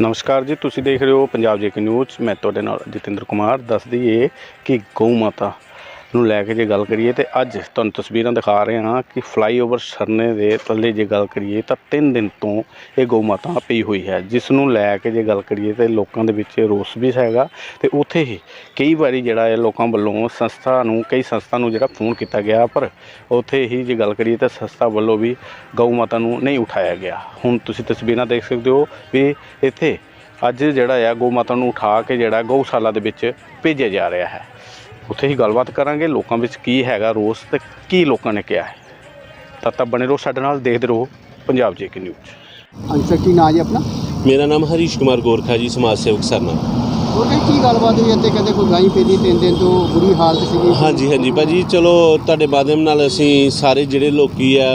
ਨਮਸਕਾਰ ਜੀ, ਤੁਸੀਂ ਦੇਖ ਰਹੇ ਹੋ ਪੰਜਾਬ ਜੇਕੇ ਨਿਊਜ਼। ਮੈਂ ਤੁਹਾਡੇ ਨਾਲ ਜਤਿੰਦਰ ਕੁਮਾਰ ਦੱਸ ਦਈਏ ਕਿ ਗਊ ਮਾਤਾ ਨੂੰ ਲੈ ਕੇ ਜੇ ਗੱਲ ਕਰੀਏ ਤੇ ਅੱਜ ਤੁਹਾਨੂੰ ਤਸਵੀਰਾਂ ਦਿਖਾ ਰਹੇ ਹਾਂ ਕਿ ਫਲਾਈਓਵਰ ਸਰਨੇ ਦੇ ਥੱਲੇ ਜੇ ਗੱਲ ਕਰੀਏ ਤਾਂ 3 ਦਿਨ ਤੋਂ ਇਹ ਗਊ ਮਾਤਾ ਪਈ ਹੋਈ ਹੈ, ਜਿਸ ਨੂੰ ਲੈ ਕੇ ਜੇ ਗੱਲ ਕਰੀਏ ਤੇ ਲੋਕਾਂ ਦੇ ਵਿੱਚ ਰੋਸ ਵੀ ਹੈਗਾ ਤੇ ਉੱਥੇ ਹੀ ਕਈ ਵਾਰੀ ਜਿਹੜਾ ਹੈ ਲੋਕਾਂ ਵੱਲੋਂ ਸੰਸਥਾ ਨੂੰ, ਕਈ ਸੰਸਥਾ ਨੂੰ ਜਿਹੜਾ ਫੋਨ ਕੀਤਾ ਗਿਆ, ਪਰ ਉੱਥੇ ਹੀ ਜੇ ਗੱਲ ਕਰੀਏ ਤਾਂ ਸੰਸਥਾ ਵੱਲੋਂ ਵੀ ਗਊ ਮਾਤਾ ਨੂੰ ਨਹੀਂ ਉਠਾਇਆ ਗਿਆ। ਹੁਣ ਤੁਸੀਂ ਤਸਵੀਰਾਂ ਦੇਖ ਸਕਦੇ ਹੋ ਵੀ ਇੱਥੇ ਅੱਜ ਜਿਹੜਾ ਆ ਗਊ ਮਾਤਾ ਨੂੰ ਉਠਾ ਕੇ ਜਿਹੜਾ ਗਊਸ਼ਾਲਾ ਦੇ ਵਿੱਚ ਭੇਜਿਆ ਜਾ ਰਿਹਾ ਹੈ। ਉੱਥੇ ਹੀ ਗੱਲਬਾਤ ਕਰਾਂਗੇ ਲੋਕਾਂ ਵਿੱਚ ਕੀ ਹੈਗਾ ਰੋਸ ਤੇ ਕੀ ਲੋਕਾਂ ਨੇ ਕਿਹਾ ਹੈ। ਤਦ ਤੱਕ ਬਣੇ ਰਹੋ ਸਾਡੇ ਨਾਲ ਦੇਖਦੇ ਰਹੋ ਪੰਜਾਬ ਜੇਕੇ ਨਿਊਜ਼ ਹਾਂਜੀ ਸਰ ਕੀ ਨਾਂ ਜੀ ਆਪਣਾ? ਮੇਰਾ ਨਾਮ ਹਰੀਸ਼ ਕੁਮਾਰ ਗੋਰਖਾ ਜੀ ਸਮਾਜ ਸੇਵਕ ਸਰਨਾ। ਹੋਰ ਕਹੀ ਕੀ ਗੱਲਬਾਤ ਹੋਈ ਇੱਥੇ? ਕਹਿੰਦੇ ਕੋਈ ਗਾਈ ਪੇਦੀ ਤਿੰਨ ਦਿਨ ਤੋਂ ਬੁਰੀ ਹਾਲਤ ਸੀਗੀ। ਹਾਂਜੀ ਹਾਂਜੀ। ਭਾਜੀ ਚਲੋ ਤੁਹਾਡੇ ਮਾਧਿਅਮ ਨਾਲ ਅਸੀਂ ਸਾਰੇ ਜਿਹੜੇ ਲੋਕੀ ਆ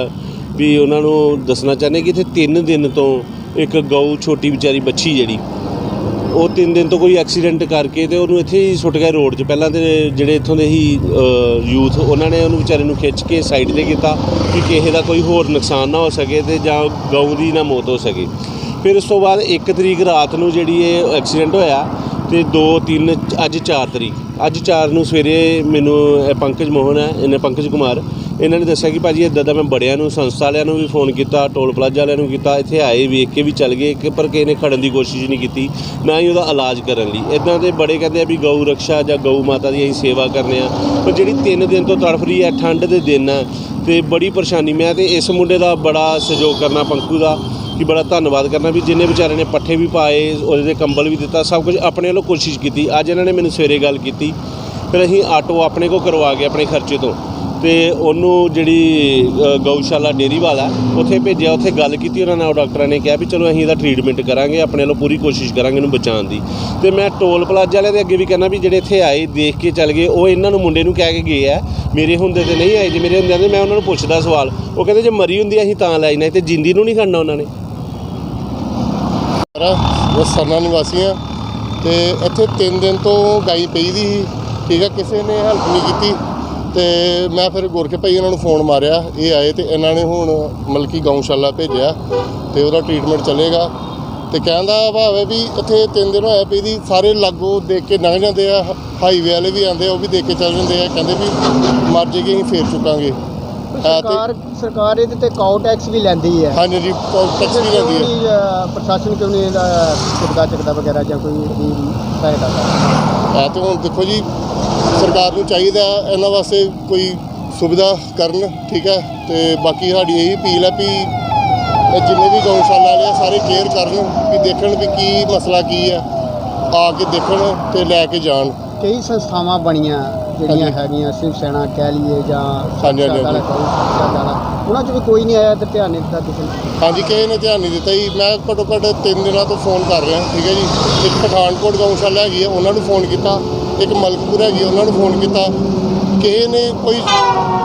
ਵੀ ਉਹਨਾਂ ਨੂੰ ਦੱਸਣਾ ਚਾਹੁੰਦੇ ਕਿ ਇੱਥੇ 3 ਦਿਨ ਤੋਂ ਇੱਕ ਗਊ ਛੋਟੀ ਵਿਚਾਰੀ ਬੱਚੀ ਜਿਹੜੀ ਉਹ 3 ਦਿਨ ਤੋਂ ਕੋਈ ਐਕਸੀਡੈਂਟ ਕਰਕੇ ਤੇ ਉਹਨੂੰ ਇੱਥੇ ਹੀ ਸੁੱਟ ਗਿਆ ਰੋਡ 'ਚ। ਪਹਿਲਾਂ ਤੇ ਜਿਹੜੇ ਇੱਥੋਂ ਦੇ ਹੀ ਯੂਥ ਉਹਨਾਂ ਨੇ ਉਹਨੂੰ ਵਿਚਾਰੇ ਨੂੰ ਖਿੱਚ ਕੇ ਸਾਈਡ ਤੇ ਕੀਤਾ ਕਿ ਕਿਸੇ ਦਾ ਕੋਈ ਹੋਰ ਨੁਕਸਾਨ ਨਾ ਹੋ ਸਕੇ ਤੇ ਜਾਂ ਗਊ ਦੀ ਨਾ ਮੌਤ ਹੋ ਸਕੇ। ਫਿਰ ਉਸ ਤੋਂ ਬਾਅਦ 1 ਤਰੀਕ ਰਾਤ ਨੂੰ ਜਿਹੜੀ ਇਹ ਐਕਸੀਡੈਂਟ ਹੋਇਆ ਤੇ 2 3 ਅੱਜ 4 ਤਰੀਕ। ਅੱਜ 4 ਨੂੰ ਸਵੇਰੇ ਮੈਨੂੰ ਪੰਕਜ ਮੋਹਨ ਹੈ, ਇਹਨੇ ਪੰਕਜ ਕੁਮਾਰ ਇਹਨਾਂ ਨੇ ਦੱਸਿਆ ਕਿ ਭਾਜੀ ਇਦਾਂ ਦਾ ਮੈਂ ਬੜਿਆਂ ਨੂੰ, ਸੰਸਥਾ ਵਾਲਿਆਂ ਨੂੰ ਵੀ ਫੋਨ ਕੀਤਾ ਟੋਲ ਪਲਾਜ਼ਾ ਵਾਲਿਆਂ ਨੂੰ ਕੀਤਾ, ਇੱਥੇ ਆਏ, ਵੇਖ ਕੇ ਵੀ ਚੱਲ ਗਏ, ਕਿ ਪਰ ਕਿਸੇ ਨੇ ਖੜਨ ਦੀ ਕੋਸ਼ਿਸ਼ ਨਹੀਂ ਕੀਤੀ। ਨਾ ਹੀ ਉਹਦਾ ਇਲਾਜ ਕਰਨ ਲਈ। ਇਦਾਂ ਦੇ ਬੜੇ ਕਹਿੰਦੇ ਆ ਵੀ ਗਊ ਰਕਸ਼ਾ ਜਾਂ ਗਊ ਮਾਤਾ ਦੀ ਅਸੀਂ ਸੇਵਾ ਕਰਨੇ ਆ। ਪਰ ਜਿਹੜੀ 3 ਦਿਨ ਤੋਂ ਤੜਫ ਰਹੀ ਹੈ, ਠੰਡ ਦੇ ਦਿਨ ਆ ਤੇ ਬੜੀ ਪਰੇਸ਼ਾਨੀ। ਮੈਂ ਤੇ ਇਸ ਮੁੰਡੇ ਦਾ ਬੜਾ ਸਹਿਯੋਗ ਕਰਨਾ, ਪੰਕੂ ਦਾ, ਕਿ ਬੜਾ ਧੰਨਵਾਦ ਕਰਨਾ ਵੀ ਜਿੰਨੇ ਵਿਚਾਰੇ ਨੇ ਪੱਠੇ ਵੀ ਪਾਏ, ਉਹਦੇ ਤੇ ਕੰਬਲ ਵੀ ਦਿੱਤਾ, ਸਭ ਕੁਝ ਆਪਣੇ ਵੱਲੋਂ ਕੋਸ਼ਿਸ਼ ਕੀਤੀ। ਅੱਜ ਇਹਨਾਂ ਨੇ ਮੈਨੂੰ ਸਵੇਰੇ ਗੱਲ ਕੀਤੀ। ਫਿਰ ਅਸੀਂ ਆਟੋ ਆਪਣੇ ਕੋ ਕਰਵਾ ਕੇ ਆਪਣੇ ਖਰਚੇ ਤੋਂ ਤੇ ਉਹਨੂੰ ਜਿਹੜੀ ਅ, ਗਊਸ਼ਾਲਾ ਡੇਰੀ ਵਾਲਾ ਉੱਥੇ ਭੇਜਿਆ ਉੱਥੇ ਗੱਲ ਕੀਤੀ ਉਹਨਾਂ ਨਾਲ ਉਹ ਡਾਕਟਰਾਂ ਨੇ ਕਿਹਾ ਵੀ ਚਲੋ ਅਸੀਂ ਇਹਦਾ ਟ੍ਰੀਟਮੈਂਟ ਕਰਾਂਗੇ ਆਪਣੇ ਵੱਲੋਂ ਪੂਰੀ ਕੋਸ਼ਿਸ਼ ਕਰਾਂਗੇ ਇਹਨੂੰ ਬਚਾਉਣ ਦੀ। ਤੇ ਮੈਂ ਟੋਲ ਪਲਾਜ਼ਾ ਵਾਲਿਆਂ ਦੇ ਅੱਗੇ ਵੀ ਕਹਿਣਾ ਵੀ ਜਿਹੜੇ ਇੱਥੇ ਆਏ ਦੇਖ ਕੇ ਚੱਲ ਗਏ ਉਹ ਇਹਨਾਂ ਨੂੰ ਮੁੰਡੇ ਨੂੰ ਕਹਿ ਕੇ ਗਏ ਆ ਮੇਰੇ ਹੁੰਦੇ ਤੇ ਨਹੀਂ ਆਏ ਜੇ ਮੇਰੇ ਹੁੰਦਿਆਂ ਤੇ ਮੈਂ ਉਹਨਾਂ ਨੂੰ ਪੁੱਛਦਾ ਸਵਾਲ। ਉਹ ਕਹਿੰਦੇ ਜੇ ਮਰੀ ਹੁੰਦੀ ਅਸੀਂ ਤਾਂ ਲੈ ਜਾਣਾ ਤੇ ਜਿੰਦੀ ਨੂੰ ਨਹੀਂ ਖੜਨਾ ਉਹਨਾਂ ਨੇ। ਸਾਰਾ ਉਹ ਸਰਨਾ ਨਿਵਾਸੀ ਹਾਂ ਤੇ ਇੱਥੇ 3 ਦਿਨ ਤੋਂ ਗਾਈ ਪਈ ਦੀ ਸੀ। ਠੀਕ ਆ ਕਿਸੇ ਨੇ ਹੈਲਪ ਨਹੀਂ ਕੀਤੀ। ਤੇ ਮੈਂ ਫਿਰ ਗੋਰਖੇ ਭਾਈ ਉਹਨਾਂ ਨੂੰ ਫੋਨ ਮਾਰਿਆ ਇਹ ਆਏ ਤੇ ਇਹਨਾਂ ਨੇ ਹੁਣ ਮਲਕੀ ਗਊਸ਼ਾਲਾ ਭੇਜਿਆ ਤੇ ਉਹਦਾ ਟ੍ਰੀਟਮੈਂਟ ਚੱਲੇਗਾ ਤੇ ਕਹਿੰਦਾ ਭਾਵੇਂ ਵੀ ਇੱਥੇ 3 ਦਿਨ ਹੋਇਆ ਪਈ ਦੀ ਸਾਰੇ ਲਾਗੋ ਦੇਖ ਕੇ ਲੰਘ ਜਾਂਦੇ ਆ ਹਾਈਵੇ ਵਾਲੇ ਵੀ ਆਉਂਦੇ ਆ ਉਹ ਵੀ ਦੇਖ ਕੇ ਚੱਲ ਜਾਂਦੇ ਆ ਕਹਿੰਦੇ ਵੀ ਮਰ ਜੇਗੀ ਅਸੀਂ ਫੇਰ ਚੁੱਕਾਂਗੇ। ਸਰਕਾਰ ਸਰਕਾਰ ਇਹਦੇ ਤੇ ਕਾਊ ਟੈਕਸ ਵੀ ਲੈਂਦੀ ਹੈ। ਹਾਂਜੀ ਜੀ ਟੈਕਸ ਵੀ ਕਿਉਂ ਲੈਂਦੀ ਹੈ। ਪ੍ਰਸ਼ਾਸਨ ਕਿਉਂ ਨਹੀਂ ਇਹਦਾ ਚੁਕਦਾ ਚੁਕਦਾ ਵਗੈਰਾ ਜਾਂ ਕੋਈ ਸਹਾਇਤਾ ਕਰਦਾ? ਹੈ ਤੇ ਹੁਣ ਦੇਖੋ ਜੀ ਸਰਕਾਰ ਨੂੰ ਚਾਹੀਦਾ ਇਹਨਾਂ ਵਾਸਤੇ ਕੋਈ ਸੁਵਿਧਾ ਕਰਨ ਠੀਕ ਹੈ? ਤੇ ਬਾਕੀ ਸਾਡੀ ਇਹੀ ਅਪੀਲ ਹੈ ਵੀ ਜਿੰਨੇ ਵੀ ਗਊਸ਼ਾਲਾ ਵਾਲੇ ਸਾਰੇ ਕੇਅਰ ਕਰਨ ਵੀ ਦੇਖਣ ਵੀ ਕੀ ਮਸਲਾ ਕੀ ਹੈ। ਆ ਕੇ ਦੇਖਣ ਤੇ ਲੈ ਕੇ ਜਾਣ। ਕਈ ਸੰਸਥਾਵਾਂ ਬਣੀਆਂ ਜਿਹੜੀਆਂ। ਹੈਗੀਆਂ ਸਿਵ ਸੈਨਾ ਕਹਿ ਲਈਏ ਜਾਂ ਹਾਂਜੀ, ਹਾਂਜੀ, ਉਹਨਾਂ 'ਚ ਵੀ ਕੋਈ ਨਹੀਂ ਆਇਆ ਤੇ ਧਿਆਨ ਨਹੀਂ ਦਿੱਤਾ ਕਿਸੇ ਨੇ। ਹਾਂਜੀ ਕਿਸੇ ਨੇ ਧਿਆਨ ਨਹੀਂ ਦਿੱਤਾ ਜੀ। ਮੈਂ ਘੱਟੋ ਘੱਟ ਤਿੰਨ ਦਿਨਾਂ ਤੋਂ ਫੋਨ ਕਰ ਰਿਹਾ ਠੀਕ ਹੈ ਜੀ। ਇੱਕ ਪਠਾਨਕੋਟ ਗਊਸ਼ਾਲਾ ਹੈਗੀ ਹੈ ਉਹਨਾਂ ਨੂੰ ਫੋਨ ਕੀਤਾ। ਇੱਕ ਮਲਕਪੁਰ ਹੈਗੀ, ਉਹਨਾਂ ਨੂੰ ਫੋਨ ਕੀਤਾ। ਕਿਸੇ ਨੇ ਕੋਈ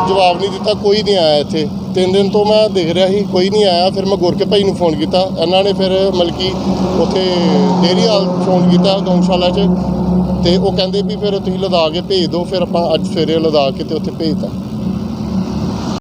ਜਵਾਬ ਨਹੀਂ ਦਿੱਤਾ, ਕੋਈ ਨਹੀਂ ਆਇਆ ਇੱਥੇ। ਤਿੰਨ ਦਿਨ ਤੋਂ ਮੈਂ ਦੇਖ ਰਿਹਾ ਸੀ, ਕੋਈ ਨਹੀਂ ਆਇਆ। ਫਿਰ ਮੈਂ ਗੁਰਕੇ ਭਾਈ ਨੂੰ ਫੋਨ ਕੀਤਾ। ਇਹਨਾਂ ਨੇ ਫਿਰ ਮਲਕੀ ਉੱਥੇ ਡੇਰੀ ਹਾਲ ਫੋਨ ਕੀਤਾ ਗਊਸ਼ਾਲਾ 'ਚ। ਤੇ ਉਹ ਕਹਿੰਦੇ ਵੀ ਫਿਰ ਤੁਸੀਂ ਲਦਾ ਕੇ ਭੇਜ ਦਿਓ, ਫਿਰ ਆਪਾਂ ਅੱਜ ਸਵੇਰੇ ਲਦਾ ਕੇ ਤੇ ਉੱਥੇ ਭੇਜਤਾ